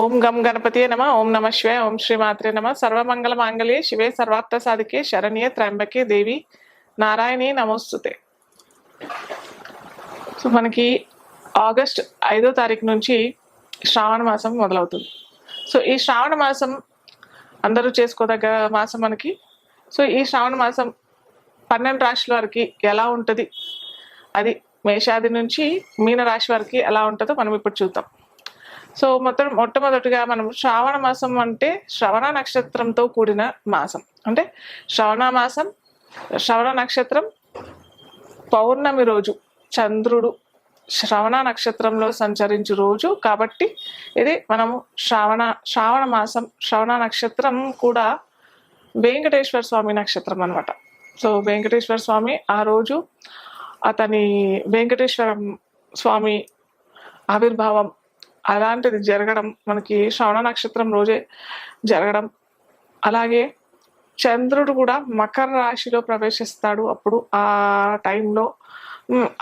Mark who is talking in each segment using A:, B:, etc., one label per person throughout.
A: ఓం గం గణపతియే నమ ఓం నమ శివే ఓం శ్రీమాత్రే నమ. సర్వమంగళ మాంగళ్యే శివే సర్వార్థ సాధికే శరణ్యే త్ర్యంబకే దేవి నారాయణి నమోస్తుతే. సో మనకి ఆగస్ట్ ఐదో తారీఖు నుంచి శ్రావణ మాసం మొదలవుతుంది. సో ఈ శ్రావణ మాసం అందరూ చేసుకోదగ్గ మాసం మనకి. సో ఈ శ్రావణ మాసం పన్నెండు రాశుల వారికి ఎలా ఉంటుంది? అది మేషాది నుంచి మీన రాశి వారికి ఎలా ఉంటుందో మనం ఇప్పుడు చూద్దాం. సో మొత్తం మొట్టమొదటిగా మనం శ్రావణ మాసం అంటే శ్రవణ నక్షత్రంతో కూడిన మాసం. అంటే శ్రవణ మాసం శ్రవణ నక్షత్రం పౌర్ణమి రోజు చంద్రుడు శ్రవణ నక్షత్రంలో సంచరించు రోజు కాబట్టి ఇది మనము శ్రావణ శ్రావణ మాసం శ్రవణ నక్షత్రం కూడా వెంకటేశ్వర స్వామి నక్షత్రం అనమాట సో వెంకటేశ్వర స్వామి ఆ రోజు అతని వెంకటేశ్వర స్వామి ఆవిర్భావం అలాంటిది జరగడం మనకి శ్రవణ నక్షత్రం రోజే జరగడం. అలాగే చంద్రుడు కూడా మకర రాశిలో ప్రవేశిస్తాడు అప్పుడు ఆ టైంలో.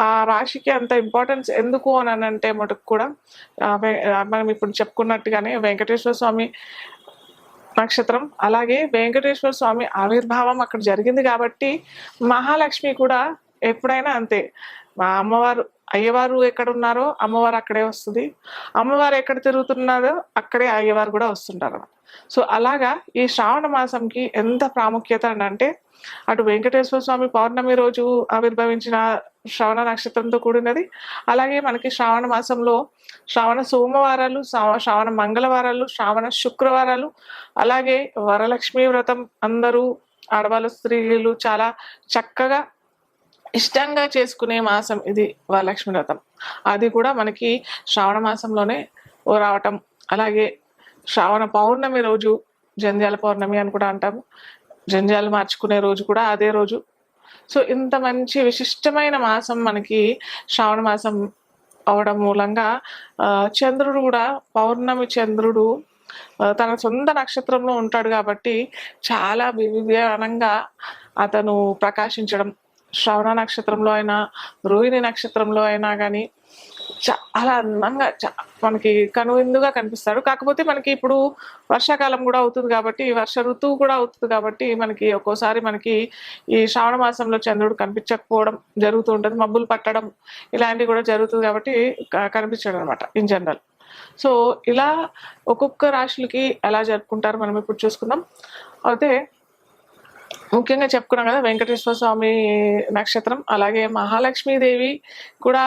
A: ఆ రాశికి అంత ఇంపార్టెన్స్ ఎందుకు అని అంటే మటుకు కూడా మనం ఇప్పుడు చెప్పుకున్నట్టుగానే వెంకటేశ్వర స్వామి నక్షత్రం అలాగే వెంకటేశ్వర స్వామి ఆవిర్భావం అక్కడ జరిగింది కాబట్టి మహాలక్ష్మి కూడా ఎప్పుడైనా అంతే. మా అమ్మవారు అయ్యవారు ఎక్కడ ఉన్నారో అమ్మవారు అక్కడే వస్తుంది. అమ్మవారు ఎక్కడ తిరుగుతున్నారో అక్కడే అయ్యవారు కూడా వస్తుంటారు సో అలాగా ఈ శ్రావణ మాసంకి ఎంత ప్రాముఖ్యత అంటే అటు వెంకటేశ్వర స్వామి పౌర్ణమి రోజు ఆవిర్భవించిన శ్రవణ నక్షత్రంతో కూడినది. అలాగే మనకి శ్రావణ మాసంలో శ్రావణ సోమవారాలు శ్రావణ మంగళవారాలు శ్రావణ శుక్రవారాలు అలాగే వరలక్ష్మి వ్రతం అందరూ ఆడవాళ్ళు స్త్రీలు చాలా చక్కగా ఇష్టంగా చేసుకునే మాసం ఇది వరలక్ష్మి వ్రతం. అది కూడా మనకి శ్రావణ మాసంలోనే రావటం. అలాగే శ్రావణ పౌర్ణమి రోజు జంధ్యాల పౌర్ణమి అని కూడా అంటాము. జంధ్యాలు మార్చుకునే రోజు కూడా అదే రోజు. సో ఇంత మంచి విశిష్టమైన మాసం మనకి శ్రావణ మాసం అవడం మూలంగా చంద్రుడు కూడా పౌర్ణమి చంద్రుడు తన సొంత నక్షత్రంలో ఉంటాడు కాబట్టి చాలా వివిధానంగా అతను ప్రకాశించడం శ్రవణ నక్షత్రంలో అయినా రోహిణి నక్షత్రంలో అయినా కానీ చాలా అందంగా చా- మనకి కనువిందుగా కనిపిస్తాడు. కాకపోతే మనకి ఇప్పుడు వర్షాకాలం కూడా అవుతుంది కాబట్టి వర్ష ఋతువు కూడా అవుతుంది కాబట్టి మనకి ఒక్కోసారి మనకి ఈ శ్రావణ మాసంలో చంద్రుడు కనిపించకపోవడం జరుగుతూ ఉంటుంది. మబ్బులు పట్టడం ఇలాంటివి కూడా జరుగుతుంది కాబట్టి కనిపించడం అనమాట ఇన్ జనరల్. సో ఇలా ఒక్కొక్క రాశులకి ఎలా జరుపుకుంటారు మనం ఇప్పుడు చూసుకుందాం. అయితే ముఖ్యంగా చెప్పుకున్నాం కదా వెంకటేశ్వర స్వామి నక్షత్రం అలాగే మహాలక్ష్మీదేవి కూడా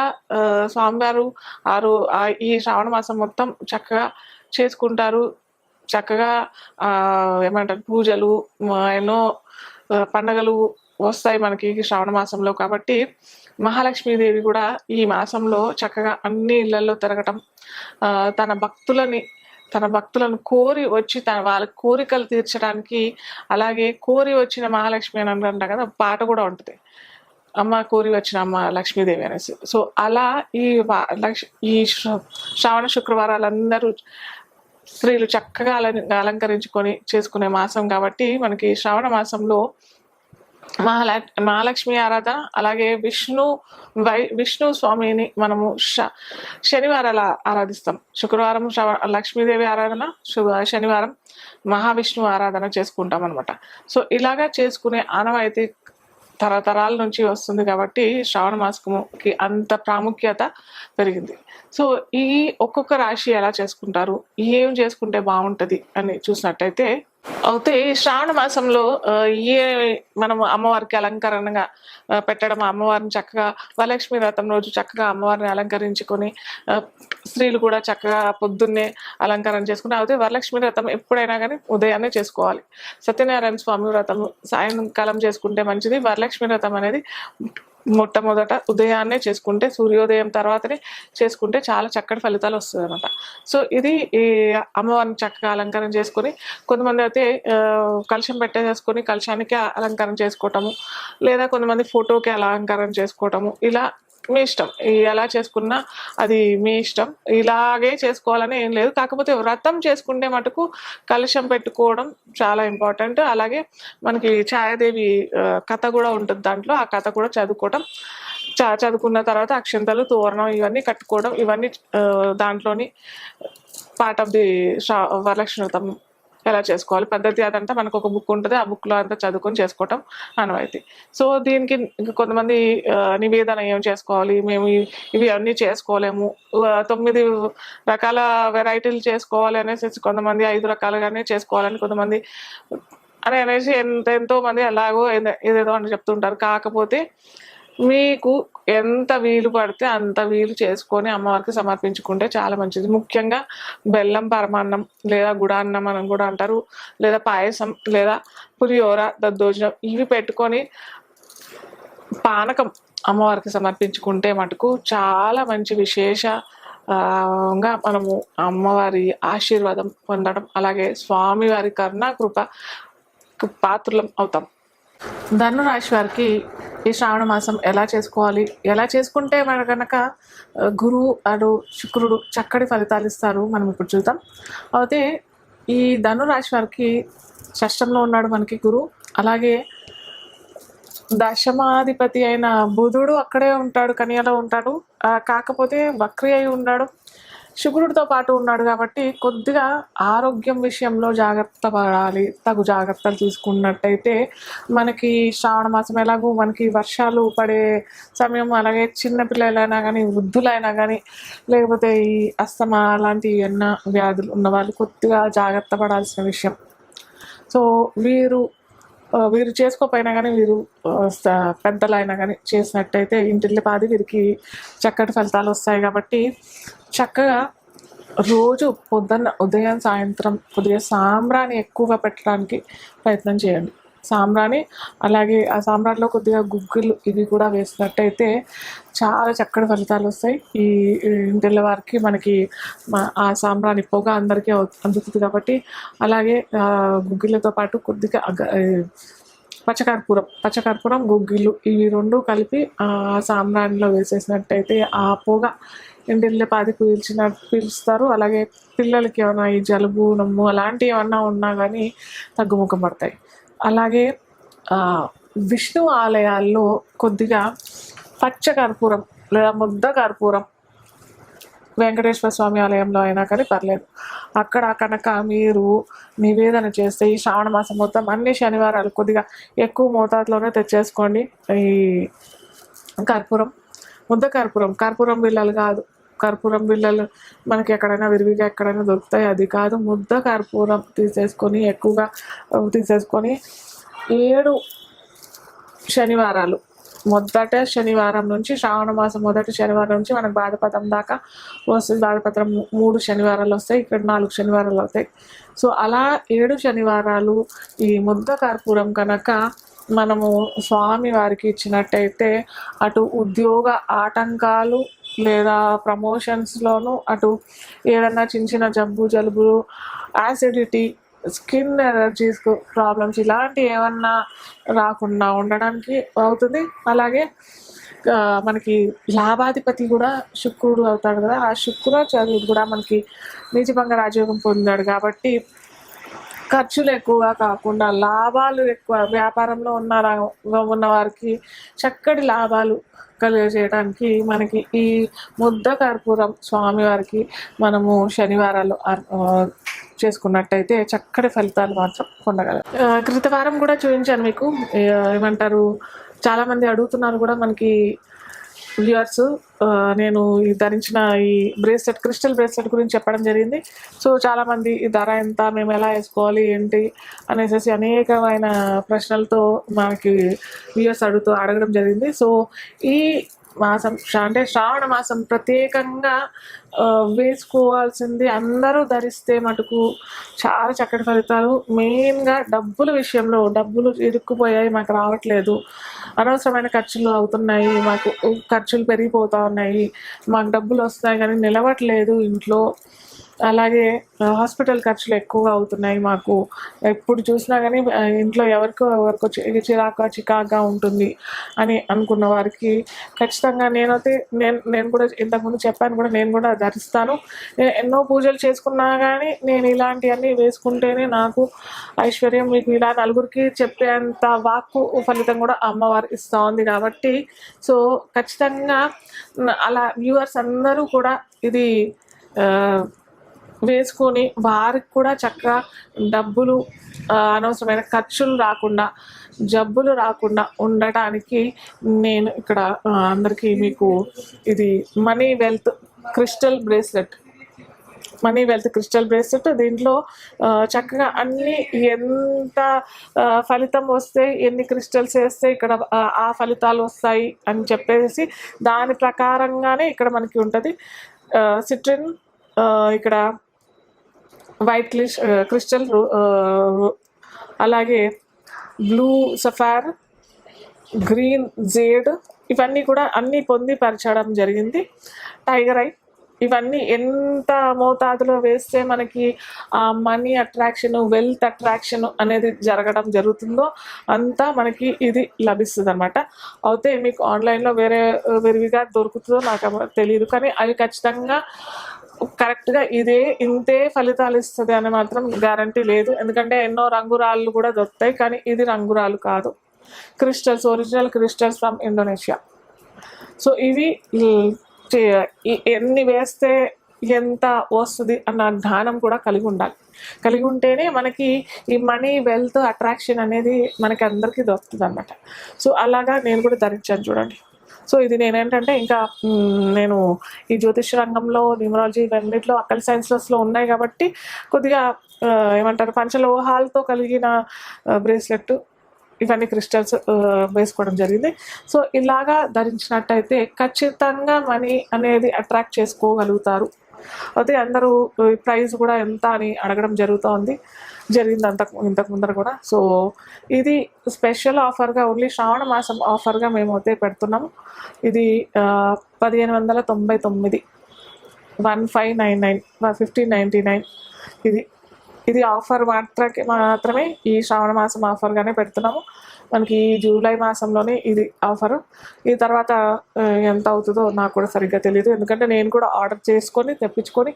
A: స్వామివారు ఆరు ఈ శ్రావణ మాసం మొత్తం చక్కగా చేసుకుంటారు. చక్కగా ఏమంటారు పూజలు ఎన్నో పండగలు వస్తాయి మనకి శ్రావణ మాసంలో కాబట్టి మహాలక్ష్మీదేవి కూడా ఈ మాసంలో చక్కగా అన్ని ఇళ్ళలో తిరగటం తన భక్తులని తన భక్తులను కోరి వచ్చి తన వాళ్ళ కోరికలు తీర్చడానికి అలాగే కోరి వచ్చిన మహాలక్ష్మి అని అంటాం కదా పాట కూడా ఉంటుంది. అమ్మ కోరి వచ్చిన అమ్మ లక్ష్మీదేవి అనేసి. సో అలా ఈ ఈ శ్ర- శ్రావణ శుక్రవారాలందరూ స్త్రీలు చక్కగా అలం- అలంకరించుకొని చేసుకునే మాసం కాబట్టి మనకి శ్రావణ మాసంలో మహాల మహాలక్ష్మి ఆరాధన అలాగే విష్ణు వై విష్ణు స్వామిని మనము శ శనివారాల ఆరాధిస్తాం. శుక్రవారం శ్రవ- లక్ష్మీదేవి ఆరాధన శనివారం మహావిష్ణు ఆరాధన చేసుకుంటాం అనమాట సో ఇలాగా చేసుకునే ఆనవాయితీ తరతరాల నుంచి వస్తుంది కాబట్టి శ్రావణ మాసముకి అంత ప్రాముఖ్యత పెరిగింది. సో ఈ ఒక్కొక్క రాశి ఎలా చేసుకుంటారు ఏం చేసుకుంటే బాగుంటుంది అని చూసినట్టయితే అయితే శ్రావణ మాసంలో ఆ, ఏ మనం అమ్మవారికి అలంకరణగా పెట్టడం అమ్మవారిని చక్కగా వరలక్ష్మి వ్రతం రోజు చక్కగా అమ్మవారిని అలంకరించుకొని స్త్రీలు కూడా చక్కగా పొద్దున్నే అలంకరణ చేసుకుని అయితే వరలక్ష్మి వ్రతం ఎప్పుడైనా కానీ ఉదయాన్నే చేసుకోవాలి. సత్యనారాయణ స్వామి వ్రతం సాయంకాలం చేసుకుంటే మంచిది వరలక్ష్మి వ్రతం అనేది మొట్టమొదట ఉదయాన్నే చేసుకుంటే సూర్యోదయం తర్వాతనే చేసుకుంటే చాలా చక్కటి ఫలితాలు వస్తుంది అనమాట సో ఇది ఈ అమ్మవారిని చక్కగా అలంకరణ చేసుకొని కొంతమంది అయితే కలుషం పెట్టేసేసుకొని కలుషానికి అలంకరణ చేసుకోవటము లేదా కొంతమంది ఫోటోకి అలంకరణ చేసుకోవటము ఇలా మీ ఇష్టం. ఎలా చేసుకున్నా అది మీ ఇష్టం. ఇలాగే చేసుకోవాలని ఏం లేదు. కాకపోతే వ్రతం చేసుకుంటే మటుకు కలుషం పెట్టుకోవడం చాలా ఇంపార్టెంట్. అలాగే మనకి ఛాయాదేవి కథ కూడా ఉంటుంది దాంట్లో. ఆ కథ కూడా చదువుకోవడం చా చదువుకున్న తర్వాత అక్షంతలు తోరణం ఇవన్నీ కట్టుకోవడం ఇవన్నీ దాంట్లోని పార్ట్ ఆఫ్ ది వరలక్ష్మి వ్రతం ఎలా చేసుకోవాలి? పద్ధతి అదంతా మనకు ఒక బుక్ ఉంటుంది. ఆ బుక్లో అంతా చదువుకొని చేసుకోవటం అనవైతే సో దీనికి కొంతమంది నివేదన ఏం చేసుకోవాలి? మేము ఇవి అన్నీ చేసుకోలేము. తొమ్మిది రకాల వెరైటీలు చేసుకోవాలి అనేసి కొంతమంది ఐదు రకాలుగానే చేసుకోవాలని కొంతమంది అని అనేసి ఎంత ఎంతో మంది అలాగో ఏదేదో అని చెప్తుంటారు. కాకపోతే మీకు ఎంత వీలు పడితే అంత వీలు చేసుకొని అమ్మవారికి సమర్పించుకుంటే చాలా మంచిది. ముఖ్యంగా బెల్లం పరమాన్నం లేదా గుడాన్నం అని కూడా అంటారు. లేదా పాయసం లేదా పులిహోర దద్దోజనం ఇవి పెట్టుకొని పానకం అమ్మవారికి సమర్పించుకుంటే మటుకు చాలా మంచి విశేష ఆ, గా మనము అమ్మవారి ఆశీర్వాదం పొందడం అలాగే స్వామివారి కరుణా కృప పాత్రలం అవుతాం. ధనురాశి వారికి ఈ శ్రావణ మాసం ఎలా చేసుకోవాలి? ఎలా చేసుకుంటే మన కనుక గురువు అడు శుక్రుడు చక్కటి ఫలితాలు ఇస్తారు? మనం ఇప్పుడు చూద్దాం. అయితే ఈ ధనురాశి వారికి షష్టంలో ఉన్నాడు మనకి గురువు అలాగే దశమాధిపతి అయిన బుధుడు అక్కడే ఉంటాడు కనియలో ఉంటాడు. కాకపోతే వక్రి అయి ఉన్నాడు. శుక్రుడితో పాటు ఉన్నాడు కాబట్టి కొద్దిగా ఆరోగ్యం విషయంలో జాగ్రత్త పడాలి తగు జాగ్రత్తలు తీసుకున్నట్టయితే మనకి శ్రావణ మాసం ఎలాగో మనకి వర్షాలు పడే సమయం అలాగే చిన్నపిల్లలైనా కానీ వృద్ధులైనా కానీ లేకపోతే ఈ అస్తమా లాంటి ఎన్న వ్యాధులు ఉన్న వాళ్ళు కొద్దిగా జాగ్రత్త పడాల్సిన విషయం. సో వీరు వీరు చేసుకోకపోయినా కానీ వీరు ఆ, పెద్దలైనా కానీ చేసినట్టయితే ఇంటిల్లి పాది వీరికి చక్కటి ఫలితాలు వస్తాయి కాబట్టి చక్కగా రోజు పొద్దున్న ఉదయం సాయంత్రం కొద్దిగా సాంబ్రాన్ని ఎక్కువగా పెట్టడానికి ప్రయత్నం చేయండి. సాంబ్రాణి. అలాగే ఆ సాంబ్రాన్లో కొద్దిగా గుగ్గులు ఇవి కూడా వేసినట్టయితే చాలా చక్కటి ఫలితాలు వస్తాయి. ఈ తెల్లవారికి మనకి ఆ సాంబ్రాణి పొగ అందరికీ అందుతుంది కాబట్టి అలాగే గుగ్గిళ్ళతో పాటు కొద్దిగా పచ్చకర్పూరం పచ్చకర్పూరం గుగ్గిళ్ళు ఇవి రెండు కలిపి ఆ సాంబ్రాణిలో వేసేసినట్టయితే ఆ పొగ ఇంటిల్లి పాది పీల్చిన పీల్చుతారు అలాగే పిల్లలకి ఏమైనా ఈ జలుబు నమ్ము అలాంటివి ఏమన్నా ఉన్నా కానీ తగ్గుముఖం పడతాయి. అలాగే విష్ణు ఆలయాల్లో కొద్దిగా పచ్చ కర్పూరం లేదా ముద్ద కర్పూరం వెంకటేశ్వర స్వామి ఆలయంలో అయినా కానీ పర్లేదు. అక్కడ కనుక మీరు నివేదన చేస్తే ఈ శ్రావణ మాసం మొత్తం అన్ని శనివారాలు కొద్దిగా ఎక్కువ మోతాదులోనే తెచ్చేసుకోండి. ఈ కర్పూరం ముద్ద కర్పూరం. కర్పూరం బిళ్ళలు కాదు. కర్పూరం బిళ్ళలు మనకి ఎక్కడైనా విరివిగా ఎక్కడైనా దొరుకుతాయి. అది కాదు ముద్ద కర్పూరం తీసేసుకొని ఎక్కువగా తీసేసుకొని ఏడు శనివారాలు. మొదట శనివారం నుంచి శ్రావణ మాసం మొదటి శనివారం నుంచి మనకు బాధపత్రం దాకా వస్తుంది. బాధపత్రం మూడు శనివారాలు వస్తాయి ఇక్కడ నాలుగు శనివారాలు అవుతాయి. సో అలా ఏడు శనివారాలు ఈ ముద్ద కర్పూరం కనుక మనము స్వామి వారికి ఇచ్చినట్టయితే అటు ఉద్యోగ ఆటంకాలు లేదా ప్రమోషన్స్లోనూ అటు ఏదన్నా చిన్న చిన్న జబ్బు జలుబులు యాసిడిటీ స్కిన్ ఎలర్జీస్ ప్రాబ్లమ్స్ ఇలాంటి ఏమన్నా రాకుండా ఉండడానికి అవుతుంది. అలాగే మనకి లాభాధిపతి కూడా శుక్రుడు అవుతాడు కదా. ఆ శుక్రాచార్యుడు కూడా మనకి నీచభంగ రాజయోగం పొందాడు కాబట్టి ఖర్చులు ఎక్కువగా కాకుండా లాభాలు ఎక్కువ. వ్యాపారంలో ఉన్న ఉన్న వారికి చక్కటి లాభాలు కలిగజేయడానికి మనకి ఈ ముద్ద కర్పూరం స్వామివారికి మనము శనివారాలు చేసుకున్నట్టయితే చక్కటి ఫలితాలు మాత్రం పొందగలం. క్రితవారం కూడా చూపించాను మీకు. ఏమంటారు? చాలామంది అడుగుతున్నారు కూడా మనకి వ్యూయర్స్ నేను ఈ ధరించిన ఈ బ్రేస్లెట్ క్రిస్టల్ బ్రేస్లెట్ గురించి చెప్పడం జరిగింది. సో చాలామంది ఈ ధర ఎంత మేము ఎలా వేసుకోవాలి ఏంటి అనేసి అనేకమైన ప్రశ్నలతో మనకి వ్యూయర్స్ అడుగుతూ అడగడం జరిగింది. సో ఈ మాసం అంటే శ్రావణ మాసం ప్రత్యేకంగా వేసుకోవాల్సింది అందరూ ధరిస్తే మటుకు చాలా చక్కటి ఫలితాలు. మెయిన్గా డబ్బుల విషయంలో డబ్బులు ఇరుక్కుపోయాయి మాకు రావట్లేదు. అనవసరమైన ఖర్చులు అవుతున్నాయి మాకు ఖర్చులు పెరిగిపోతూ ఉన్నాయి మాకు డబ్బులు వస్తాయి కానీ నిలవట్లేదు ఇంట్లో. అలాగే హాస్పిటల్ ఖర్చులు ఎక్కువగా అవుతున్నాయి మాకు. ఎప్పుడు చూసినా కానీ ఇంట్లో ఎవరికో ఎవరికో చిరాక చికాగా ఉంటుంది అని అనుకున్న వారికి ఖచ్చితంగా నేనైతే నేను నేను కూడా ఇంతకుముందు చెప్పాను కూడా నేను కూడా ధరిస్తాను. నేను ఎన్నో పూజలు చేసుకున్నా కానీ నేను ఇలాంటివన్నీ వేసుకుంటేనే నాకు ఐశ్వర్యం. మీకు ఇలా నలుగురికి చెప్పేంత వాక్కు ఫలితం కూడా అమ్మవారు ఇస్తూ ఉంది కాబట్టి సో ఖచ్చితంగా అలా వ్యూవర్స్ అందరూ కూడా ఇది వేసుకొని వారికి కూడా చక్కగా డబ్బులు అనవసరమైన ఖర్చులు రాకుండా జబ్బులు రాకుండా ఉండటానికి నేను ఇక్కడ అందరికీ మీకు ఇది money wealth crystal bracelet. Money wealth crystal bracelet. దీంట్లో చక్కగా అన్ని ఎంత ఫలితం వస్తే ఎన్ని క్రిస్టల్స్ వేస్తే ఇక్కడ ఆ ఫలితాలు వస్తాయి అని చెప్పేసి దాని ప్రకారంగానే ఇక్కడ మనకి ఉంటుంది. సిట్రిన్ ఇక్కడ వైట్ క్లిష్ క్రిస్టల్ అలాగే బ్లూ సఫార్ గ్రీన్ జేడ్ ఇవన్నీ కూడా అన్నీ పొందిపరచడం జరిగింది. టైగర్ ఐ ఇవన్నీ ఎంత మోతాదులో వేస్తే మనకి ఆ మనీ అట్రాక్షన్ వెల్త్ అట్రాక్షన్ అనేది జరగడం జరుగుతుందో అంతా మనకి ఇది లభిస్తుంది అనమాట అయితే మీకు ఆన్లైన్లో వేరే విరివిగా దొరుకుతుందో నాకు తెలియదు. కానీ అవి ఖచ్చితంగా కరెక్ట్గా ఇదే ఇంతే ఫలితాలు ఇస్తుంది అని మాత్రం గ్యారంటీ లేదు. ఎందుకంటే ఎన్నో రంగురాళ్ళు కూడా దొరుకుతాయి కానీ ఇది రంగురాలు కాదు. Crystals original crystals from Indonesia so ఇవి ఎన్ని వేస్తే ఎంత వస్తుంది అన్న జ్ఞానం కూడా కలిగి ఉండాలి. కలిగి ఉంటేనే మనకి ఈ మనీ వెల్త్ అట్రాక్షన్ అనేది మనకి అందరికీ దొరుకుతుంది అనమాట సో అలాగా నేను కూడా ధరించాను చూడండి. సో ఇది నేనేంటంటే ఇంకా నేను ఈ జ్యోతిష్ రంగంలో న్యూమరాలజీ ఇవన్నిట్లో అక్కడ సైన్సెస్లో ఉన్నాయి కాబట్టి కొద్దిగా ఏమంటారు పంచలోహాలతో కలిగిన బ్రేస్లెట్ ఇవన్నీ క్రిస్టల్స్ వేసుకోవడం జరిగింది. సో ఇలాగా ధరించినట్టయితే ఖచ్చితంగా మనీ అనేది అట్రాక్ట్ చేసుకోగలుగుతారు. అయితే అందరూ ప్రైస్ కూడా ఎంత అని అడగడం జరుగుతోంది. జరిగింది అంత ఇంతకు ముందర కూడా. సో ఇది స్పెషల్ ఆఫర్గా ఓన్లీ శ్రావణ మాసం ఆఫర్గా మేము అయితే పెడుతున్నాము. ఇది పదిహేను వందల తొంభై తొమ్మిది. One five nine nine fifteen ninety nine. ఇది ఇది ఆఫర్ మాత్రమే మాత్రమే ఈ శ్రావణ మాసం ఆఫర్గానే పెడుతున్నాము. మనకి ఈ జూలై మాసంలోనే ఇది ఆఫర్. ఈ తర్వాత ఎంత అవుతుందో నాకు కూడా సరిగ్గా తెలియదు ఎందుకంటే నేను కూడా ఆర్డర్ చేసుకొని తెప్పించుకొని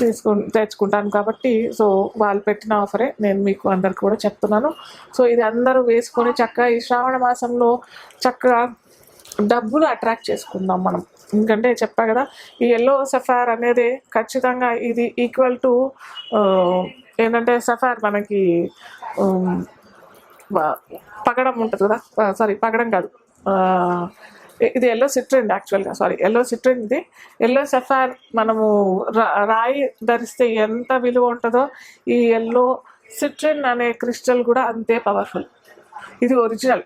A: తీసుకు తెచ్చుకుంటాను కాబట్టి సో వాళ్ళు పెట్టిన ఆఫరే నేను మీకు అందరికి కూడా చెప్తున్నాను. సో ఇది అందరూ వేసుకొని చక్కగా ఈ శ్రావణ మాసంలో చక్కగా డబ్బులు అట్రాక్ట్ చేసుకుందాం మనం. ఎందుకంటే చెప్పా కదా ఈ ఎల్లో సఫార్ అనేది ఖచ్చితంగా ఇది ఈక్వల్ టు ఏంటంటే సఫార్ మనకి పగడం ఉంటుంది కదా? సారీ పగడం కాదు. ఇది ఎల్లో సిట్రిన్ యాక్చువల్గా సారీ ఎల్లో సిట్రిన్ ఇది. ఎల్లో సెఫార్ మనము రా- రాయి ధరిస్తే ఎంత విలువ ఉంటుందో ఈ ఎల్లో సిట్రిన్ అనే క్రిస్టల్ కూడా అంతే పవర్ఫుల్ ఇది ఒరిజినల్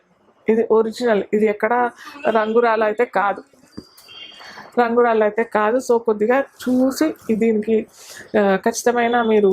A: ఇది ఒరిజినల్ ఇది ఎక్కడ రంగురాలు అయితే కాదు. రంగురాళ్ళు అయితే కాదు. సో కొద్దిగా చూసి దీనికి ఖచ్చితమైన మీరు